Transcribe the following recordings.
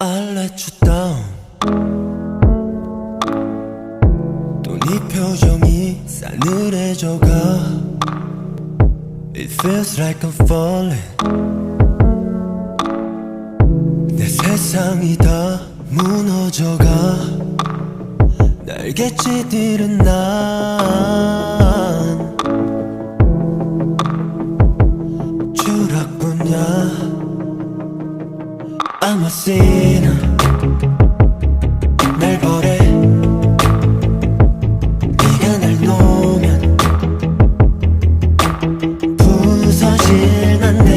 I'll let you down 또 네 표정이 싸늘해져가 It feels like I'm falling 내 세상이 다 무너져가 날개짓들은 난 Sinner 날 버래 네가 날 놓으면 부서질 난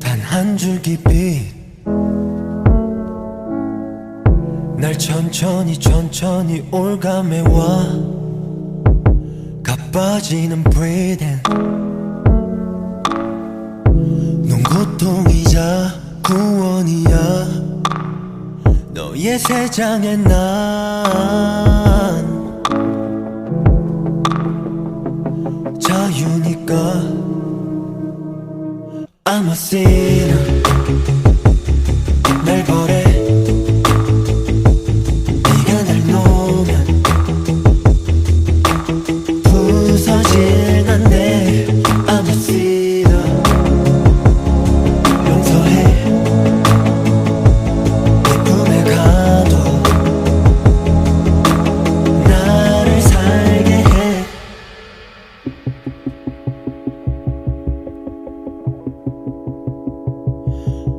단한 줄기 빛날 천천히 천천히 올가매와 가빠지는 breathing 넌 고통이자 구원이야. 너의 세상에 난. 자유니까 Mamacita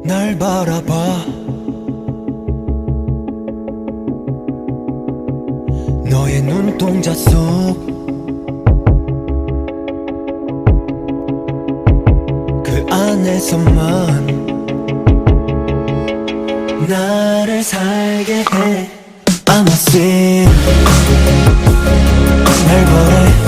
날 바라봐. 너의 눈동자 속 그 안에서만 나를 살게 해. I'm a sin 날 버래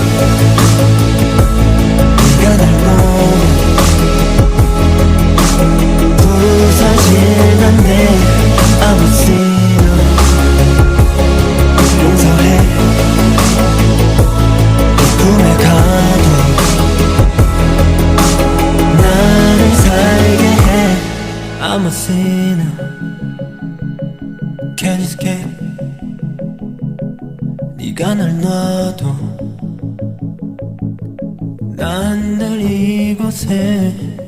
a sinner Can't escape 네가 날 놔도 난늘 이곳에